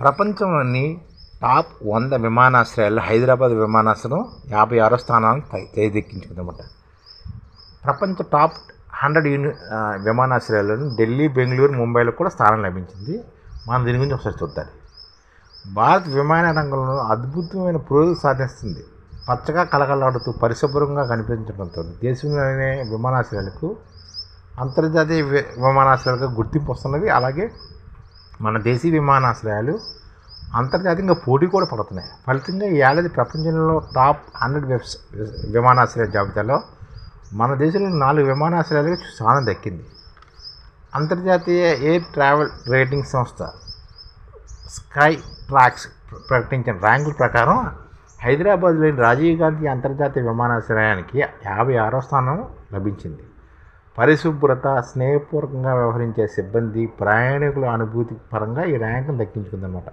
ప్రపంచంలోని టాప్ వంద విమానాశ్రయాల్లో హైదరాబాద్ విమానాశ్రయం యాభై ఆరో స్థానాలను తేదెక్కించుకుందన్నమాట ప్రపంచ టాప్ హండ్రెడ్ యూని విమానాశ్రయాలను ఢిల్లీ బెంగళూరు ముంబైలో కూడా స్థానం లభించింది. మనం దీని గురించి ఒకసారి చూద్దాం. భారత్ విమాన రంగంలో అద్భుతమైన పురోగతి సాధిస్తుంది. పచ్చగా కలకలాడుతూ పరిశుభ్రంగా కనిపించడంతో దేశంలోనే విమానాశ్రయాలకు అంతర్జాతీయ వి- విమానాశ్రయాలకు గుర్తింపు వస్తున్నది. అలాగే మన దేశీయ విమానాశ్రయాలు అంతర్జాతీయంగా పోటీ కూడా పడుతున్నాయి. ఫలితంగా ఈ ఏడాది ప్రపంచంలో టాప్ హండ్రెడ్ వెబ్స్ విమానాశ్రయ జాబితాలో మన దేశంలో నాలుగు విమానాశ్రయాలకు స్థానం దక్కింది. అంతర్జాతీయ ఎయిర్ ట్రావెల్ రేటింగ్ సంస్థ స్కై ట్రాక్స్ ప్రకటించిన ర్యాంకుల ప్రకారం హైదరాబాద్లోని రాజీవ్ గాంధీ అంతర్జాతీయ విమానాశ్రయానికి యాభై ఆరో స్థానం లభించింది. పరిశుభ్రత స్నేహపూర్వకంగా వ్యవహరించే సిబ్బంది ప్రయాణికుల అనుభూతి పరంగా ఈ ర్యాంకును దక్కించుకుందన్నమాట.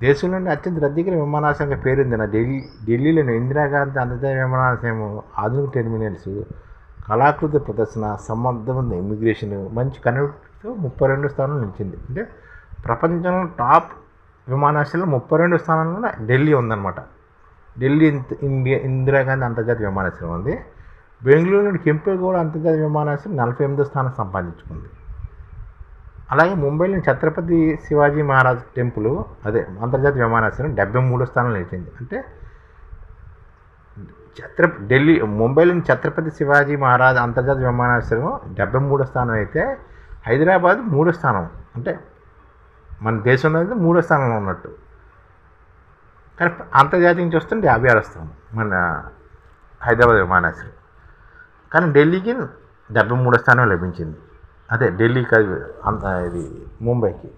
దేశంలోని అత్యంత రద్దీకర విమానాశ్రయంగా నా ఢిల్లీ ఢిల్లీలోని ఇందిరాగాంధీ అంతర్జాతీయ విమానాశ్రయం ఆధునిక టెర్మినల్స్ కళాకృతి ప్రదర్శన సమర్థవంత ఇమిగ్రేషన్ మంచి కనెక్ట్తో ముప్పై రెండు స్థానంలో నిలిచింది. అంటే ప్రపంచంలో టాప్ విమానాశ్రయంలో ముప్పై రెండు స్థానంలో ఢిల్లీ ఉందన్నమాట. ఢిల్లీ ఇంత- ఇండియా ఇందిరాగాంధీ అంతర్జాతీయ విమానాశ్రయం ఉంది. బెంగళూరు నుండి కెంపేగౌడ అంతర్జాతీయ విమానాశ్రయం నలభై ఎనిమిదో స్థానం సంపాదించుకుంది. అలాగే ముంబైలోని ఛత్రపతి శివాజీ మహారాజ్ టెంపుల్ అదే అంతర్జాతీయ విమానాశ్రయం డెబ్బై మూడో స్థానం నిలిచింది. అంటే ఛత్ర ఢిల్లీ ముంబైలోని ఛత్రపతి శివాజీ మహారాజ్ అంతర్జాతీయ విమానాశ్రయం డెబ్బై మూడో స్థానం అయితే హైదరాబాద్ మూడో స్థానం. అంటే మన దేశంలో అయితే మూడో స్థానంలో ఉన్నట్టు. కానీ అంతర్జాతీయ నుంచి వస్తుంటే యాభై ఆరు స్థానం మన హైదరాబాద్ విమానాశ్రయం. కానీ ఢిల్లీకి డెబ్బై మూడో స్థానం లభించింది. అదే ఢిల్లీకి అది అంత ఇది ముంబైకి.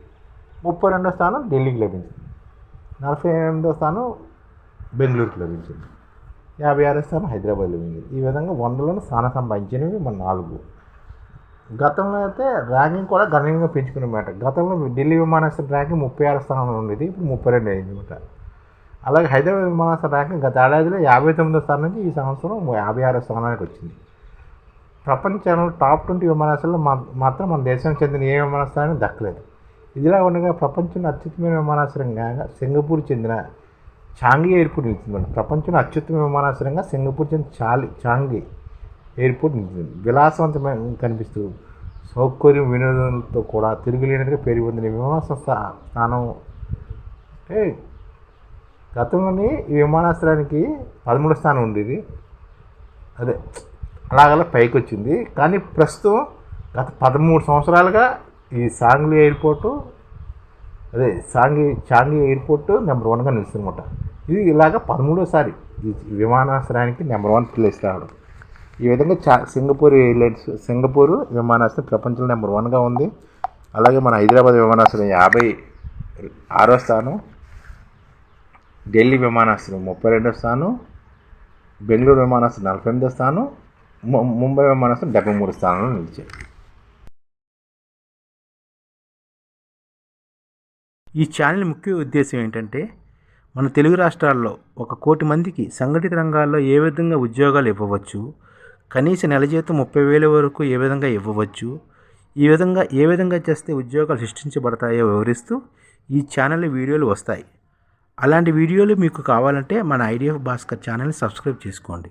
ముప్పై రెండో స్థానం ఢిల్లీకి లభించింది. నలభై ఎనిమిదో స్థానం బెంగళూరుకి లభించింది. యాభై ఆరో స్థానం హైదరాబాద్ లభించింది. ఈ విధంగా వందలను స్థానం సంపాదించినవి మన నాలుగు. గతంలో అయితే ర్యాంకింగ్ కూడా గణనీయంగా పెంచుకున్నమాట గతంలో ఢిల్లీ విమానాశ్రయం ర్యాంకింగ్ ముప్పై ఆరు స్థానంలో ఉండేది. ఇప్పుడు ముప్పై రెండు అయింది అనమాట అలాగే హైదరాబాద్ విమానాశ్రయం ర్యాంకింగ్ గత ఏడాదిలో యాభై తొమ్మిదో స్థానం నుంచి ఈ సంవత్సరం యాభై ఆరో స్థానానికి వచ్చింది. ప్రపంచంలో టాప్ ట్వంటీ విమానాశ్రయాల్లో మాత్రం మన దేశానికి చెందిన ఏ విమానాశ్రయానికి దక్కలేదు. ఇదిలా ఉండగా ప్రపంచంలో అత్యుత్తమైన విమానాశ్రయంగా సింగపూర్ చెందిన చాంగి ఎయిర్పోర్ట్ నిలిచిందండి ప్రపంచంలో అత్యుత్తమ విమానాశ్రయంగా సింగపూర్ చెందిన చాలి చాంగి ఎయిర్పోర్ట్ నిలిచింది. విలాసవంతమైన కనిపిస్తూ సౌకర్యం వినోదంతో కూడా తిరుగులేనట్టుగా పేరు పొందిన విమానాశ్రయ స్థా- స్థానం అంటే గతంలోని ఈ విమానాశ్రయానికి పదమూడు స్థానం ఉండేది. అదే అలాగలా పైకి వచ్చింది కానీ ప్రస్తుతం గత పదమూడు సంవత్సరాలుగా ఈ సాంగ్లీ ఎయిర్పోర్టు అదే సాంగి చాంగి ఎయిర్పోర్ట్ నెంబర్ వన్గా నిలుస్తుందన్నమాట. ఇది ఇలాగ పదమూడోసారి ఈ విమానాశ్రయానికి నెంబర్ వన్ ప్లేస్ రావడం. ఈ విధంగా చా సింగపూర్ ఎయిర్లైన్స్ సింగపూర్ విమానాశ్రయం ప్రపంచంలో నెంబర్ వన్గా ఉంది. అలాగే మన హైదరాబాద్ విమానాశ్రయం యాభై ఆరో స్థానం ఢిల్లీ విమానాశ్రయం ముప్పై రెండో స్థానం బెంగళూరు విమానాశ్రయం నలభై ఎనిమిదో స్థానం ముంబై విమానాశ్రయం డెబ్బై మూడు స్థానంలో నిలిచాయి ఈ ఛానల్ ముఖ్య ఉద్దేశం ఏంటంటే మన తెలుగు రాష్ట్రాల్లో ఒక కోటి మందికి సంఘటిత రంగాల్లో ఏ విధంగా ఉద్యోగాలు ఇవ్వవచ్చు కనీస నెల జీతం ముప్పై వేల వరకు ఏ విధంగా ఇవ్వవచ్చు ఈ విధంగా ఏ విధంగా చేస్తే ఉద్యోగాలు సృష్టించబడతాయో వివరిస్తూ ఈ ఛానల్ వీడియోలు వస్తాయి. అలాంటి వీడియోలు మీకు కావాలంటే మన ఐడిఎఫ్ భాస్కర్ ఛానల్ని సబ్స్క్రైబ్ చేసుకోండి.